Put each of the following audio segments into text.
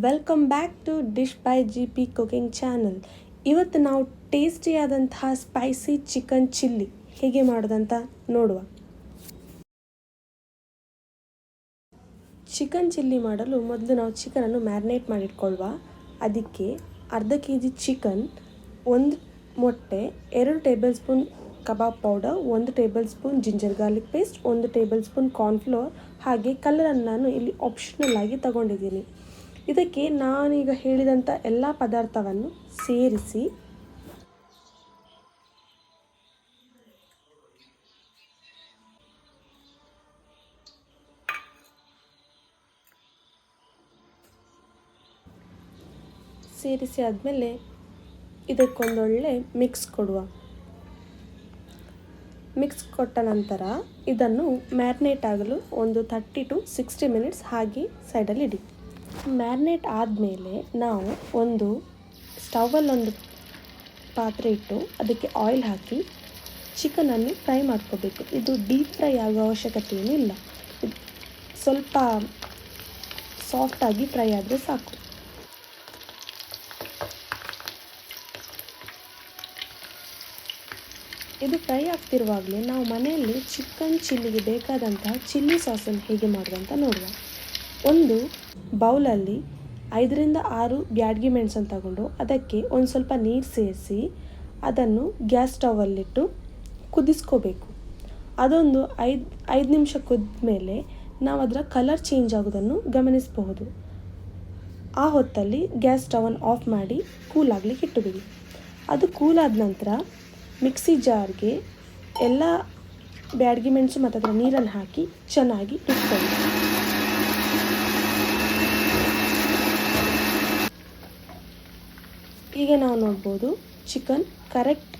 Welcome back to dish by G P cooking channel ಇವತ್ತು ನಾವು ಟೇಸ್ಟಿಯಾದಂತಹ spicy chicken chilli ಹೇಗೆ ಮಾಡೋದಂತ ನೋಡುವ. ಚಿಕನ್ ಚಿಲ್ಲಿ ಮಾಡಲು ಮೊದಲು ನಾವು ಚಿಕನನ್ನು ಮ್ಯಾರಿನೇಟ್ ಮಾಡಿಟ್ಕೊಳ್ಳುವ ಅದಕ್ಕೆ ಅರ್ಧ ಕೆ ಜಿ ಚಿಕನ್ ಒಂದು ಮೊಟ್ಟೆ, ಎರಡು ಟೇಬಲ್ ಸ್ಪೂನ್ ಕಬಾಬ್ ಪೌಡರ್ ಒಂದು tablespoon ginger garlic paste ಒಂದು ಟೇಬಲ್ ಸ್ಪೂನ್ ಕಾರ್ನ್ಫ್ಲೋರ್ ಹಾಗೆ ಕಲರನ್ನು ನಾನು ಇಲ್ಲಿ ಆಪ್ಷನಲ್ ಆಗಿ ತಗೊಂಡಿದ್ದೀನಿ. ಇದಕ್ಕೆ ನಾನೀಗ ಹೇಳಿದಂಥ ಎಲ್ಲ ಪದಾರ್ಥವನ್ನು ಸೇರಿಸಿ ಸೇರಿಸಿ ಆದಮೇಲೆ ಇದಕ್ಕೊಂದೊಳ್ಳೆ ಮಿಕ್ಸ್ ಕೊಡುವ. ಮಿಕ್ಸ್ ಕೊಟ್ಟ ನಂತರ ಇದನ್ನು ಮ್ಯಾರಿನೇಟ್ ಆಗಲು ಒಂದು ಥರ್ಟಿ ಟು ಸಿಕ್ಸ್ಟಿ ಮಿನಿಟ್ಸ್ ಹಾಗೆ ಸೈಡಲ್ಲಿ ಇಡಿ. ಮ್ಯಾರಿನೇಟ್ ಆದಮೇಲೆ ನಾವು ಒಂದು ಸ್ಟವಲ್ಲೊಂದು ಪಾತ್ರೆ ಇಟ್ಟು ಅದಕ್ಕೆ ಆಯಿಲ್ ಹಾಕಿ ಚಿಕನನ್ನು ಫ್ರೈ ಮಾಡ್ಕೋಬೇಕು. ಇದು ಡೀಪ್ ಫ್ರೈ ಆಗೋ ಅವಶ್ಯಕತೆ ಏನೂ ಇಲ್ಲ ಸ್ವಲ್ಪ ಸಾಫ್ಟಾಗಿ ಫ್ರೈ ಆದರೆ ಸಾಕು. ಇದು ಫ್ರೈ ಆಗ್ತಿರುವಾಗಲೇ ನಾವು ಮನೆಯಲ್ಲಿ ಚಿಕನ್ ಚಿಲ್ಲಿಗೆ ಬೇಕಾದಂತಹ ಚಿಲ್ಲಿ ಸಾಸನ್ನು ಹೇಗೆ ಮಾಡುವಂತ ನೋಡುವ. ಒಂದು ಬೌಲಲ್ಲಿ ಐದರಿಂದ ಆರು ಬ್ಯಾಡ್ಗಿ ಮೆಣಸನ್ನು ತಗೊಂಡು ಅದಕ್ಕೆ ಒಂದು ಸ್ವಲ್ಪ ನೀರು ಸೇರಿಸಿ ಅದನ್ನು ಗ್ಯಾಸ್ ಸ್ಟವಲ್ಲಿಟ್ಟು ಕುದಿಸ್ಕೋಬೇಕು. ಅದೊಂದು ಐದು ಐದು ನಿಮಿಷ ಕುದ್ಮೇಲೆ ನಾವು ಅದರ ಕಲರ್ ಚೇಂಜ್ ಆಗೋದನ್ನು ಗಮನಿಸಬಹುದು. ಆ ಹೊತ್ತಲ್ಲಿ ಗ್ಯಾಸ್ ಸ್ಟವನ್ನು ಆಫ್ ಮಾಡಿ ಕೂಲ್ ಆಗಲಿಕ್ಕೆ ಇಟ್ಟುಬಿಡಿ. ಅದು ಕೂಲ್ ಆದ ನಂತರ ಮಿಕ್ಸಿ ಜಾರ್ಗೆ ಎಲ್ಲ ಬ್ಯಾಡ್ಗಿ ಮೆಣಸು ಮತ್ತು ಅದರ ನೀರನ್ನು ಹಾಕಿ ಚೆನ್ನಾಗಿ ರುಬ್ಕೊಳ್ಳಿ. ಈಗ ನಾವು ನೋಡ್ಬೋದು ಚಿಕನ್ ಕರೆಕ್ಟ್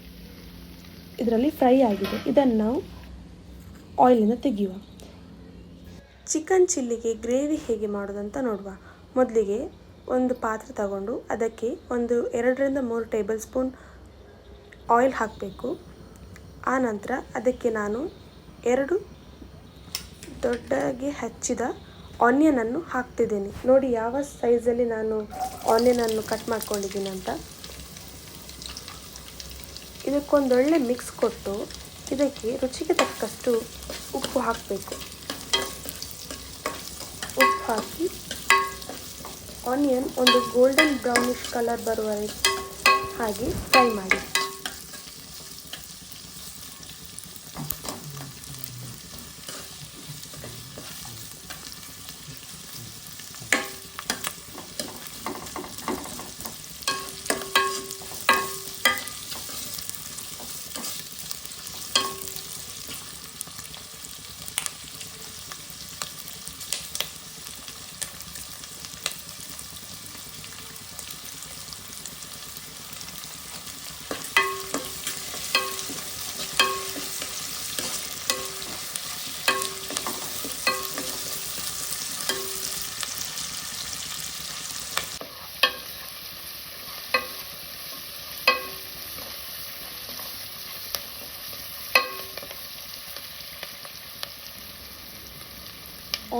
ಇದರಲ್ಲಿ ಫ್ರೈ ಆಗಿದೆ. ಇದನ್ನು ನಾವು ಆಯಿಲಿಂದ ತೆಗೆಯುವ. ಚಿಕನ್ ಚಿಲ್ಲಿಗೆ ಗ್ರೇವಿ ಹೇಗೆ ಮಾಡೋದಂತ ನೋಡುವ. ಮೊದಲಿಗೆ ಒಂದು ಪಾತ್ರೆ ತಗೊಂಡು ಅದಕ್ಕೆ ಒಂದು ಎರಡರಿಂದ ಮೂರು ಟೇಬಲ್ ಸ್ಪೂನ್ ಆಯಿಲ್ ಹಾಕಬೇಕು. ಆ ನಂತರ ಅದಕ್ಕೆ ನಾನು ಎರಡು ದೊಡ್ಡಗೆ ಹಚ್ಚಿದ ಆನಿಯನನ್ನು ಹಾಕ್ತಿದ್ದೀನಿ. ನೋಡಿ ಯಾವ ಸೈಜಲ್ಲಿ ನಾನು ಆನಿಯನನ್ನು ಕಟ್ ಮಾಡ್ಕೊಂಡಿದ್ದೀನಿ ಅಂತ. ಇದಕ್ಕೊಂದೊಳ್ಳೆ ಮಿಕ್ಸ್ ಕೊಟ್ಟು ಇದಕ್ಕೆ ರುಚಿಗೆ ತಕ್ಕಷ್ಟು ಉಪ್ಪು ಹಾಕಬೇಕು. ಉಪ್ಪು ಹಾಕಿ ಆನಿಯನ್ ಒಂದು ಗೋಲ್ಡನ್ ಬ್ರೌನಿಷ್ ಕಲರ್ ಬರುವ ಹಾಗೆ ಫ್ರೈ ಮಾಡಿ.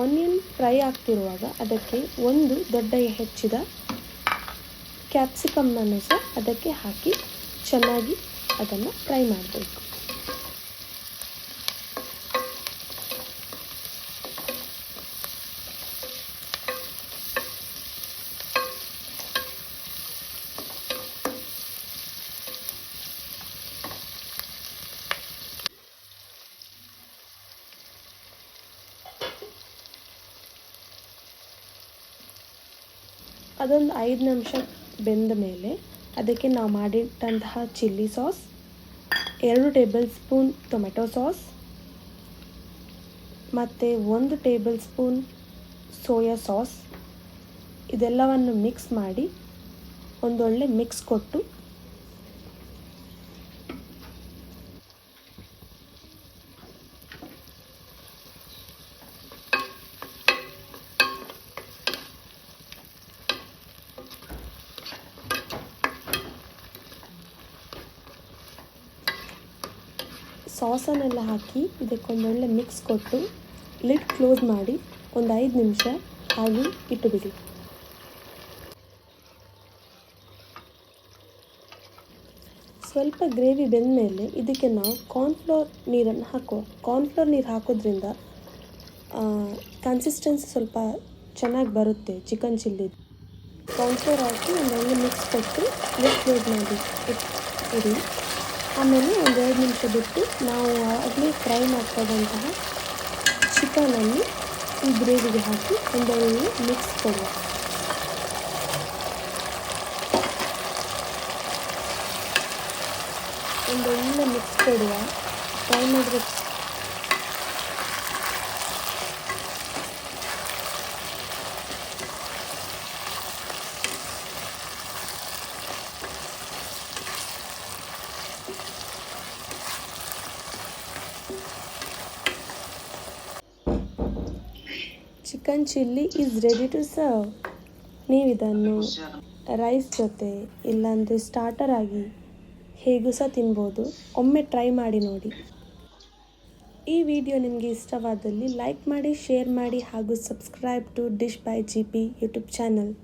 ಆನಿಯನ್ ಫ್ರೈ ಆಗ್ತಿರುವಾಗ ಅದಕ್ಕೆ ಒಂದು ದೊಡ್ಡ ಹೆಚ್ಚಿದ ಕ್ಯಾಪ್ಸಿಕಮ್ನನ್ನು ಸಹ ಅದಕ್ಕೆ ಹಾಕಿ ಚೆನ್ನಾಗಿ ಅದನ್ನು ಫ್ರೈ ಮಾಡಬೇಕು. ಅದೊಂದು ಐದು ನಿಮಿಷ ಬೆಂದ ಮೇಲೆ ಅದಕ್ಕೆ ನಾವು ಮಾಡಿಟ್ಟಂತಹ ಚಿಲ್ಲಿ ಸಾಸ್, ಎರಡು ಟೇಬಲ್ ಸ್ಪೂನ್ ಟೊಮೆಟೊ ಸಾಸ್, ಮತ್ತು ಒಂದು ಟೇಬಲ್ ಸ್ಪೂನ್ ಸೋಯಾ ಸಾಸ್. ಇದೆಲ್ಲವನ್ನು ಮಿಕ್ಸ್ ಮಾಡಿ ಒಂದೊಳ್ಳೆ ಮಿಕ್ಸ್ ಕೊಟ್ಟು ಸಾಸನ್ನೆಲ್ಲ ಹಾಕಿ ಇದಕ್ಕೊಂದೊಳ್ಳೆ ಮಿಕ್ಸ್ ಕೊಟ್ಟು ಲಿಡ್ ಕ್ಲೋಸ್ ಮಾಡಿ ಒಂದು ಐದು ನಿಮಿಷ ಹಾಗೆ ಇಟ್ಟುಬಿಡಿ. ಸ್ವಲ್ಪ ಗ್ರೇವಿ ಬೆಂದ ಮೇಲೆ ಇದಕ್ಕೆ ನಾವು ಕಾರ್ನ್ಫ್ಲೋರ್ ನೀರನ್ನು ಹಾಕುವ ಕಾರ್ನ್ಫ್ಲೋರ್ ನೀರು ಹಾಕೋದ್ರಿಂದ ಕನ್ಸಿಸ್ಟೆನ್ಸಿ ಸ್ವಲ್ಪ ಚೆನ್ನಾಗಿ ಬರುತ್ತೆ ಚಿಕನ್ ಚಿಲ್ಲಿ ಕಾರ್ನ್ಫ್ಲೋರ್ ಹಾಕಿ ಒಂದೊಳ್ಳೆ ಮಿಕ್ಸ್ ಕೊಟ್ಟು ಲಿಡ್ ಕ್ಲೋಸ್ ಮಾಡಿ ಇಡಿ. ಆಮೇಲೆ ಒಂದು ಎರಡು ನಿಮಿಷ ಬಿಟ್ಟು ನಾವು ಆಗಲೇ ಫ್ರೈ ಮಾಡ್ಕೊಂಡಂತಹ ಚಿಕನನ್ನು ಈ ಗ್ರೇವಿಗೆ ಹಾಕಿ ಒಂದೊಳ್ಳೆ ಮಿಕ್ಸ್ ಕೊಡುವ. ಒಂದೊಳ್ಳೆ ಮಿಕ್ಸ್ ಕೊಡುವ. ಫ್ರೈ ಮಾಡಿದ್ರೆ chicken chilli is ready to serve ನೀವು ಇದನ್ನು ರೈಸ್ ಜೊತೆ, ಇಲ್ಲಾಂದರೆ ಸ್ಟಾರ್ಟರ್ ಆಗಿ ಹೇಗೂ ಸಹ ತಿನ್ಬೋದು. ಒಮ್ಮೆ ಟ್ರೈ ಮಾಡಿ ನೋಡಿ. ಈ ವಿಡಿಯೋ ನಿಮಗೆ ಇಷ್ಟವಾದಲ್ಲಿ ಲೈಕ್ ಮಾಡಿ ಶೇರ್ ಮಾಡಿ ಹಾಗೂ subscribe to dish by G P YouTube channel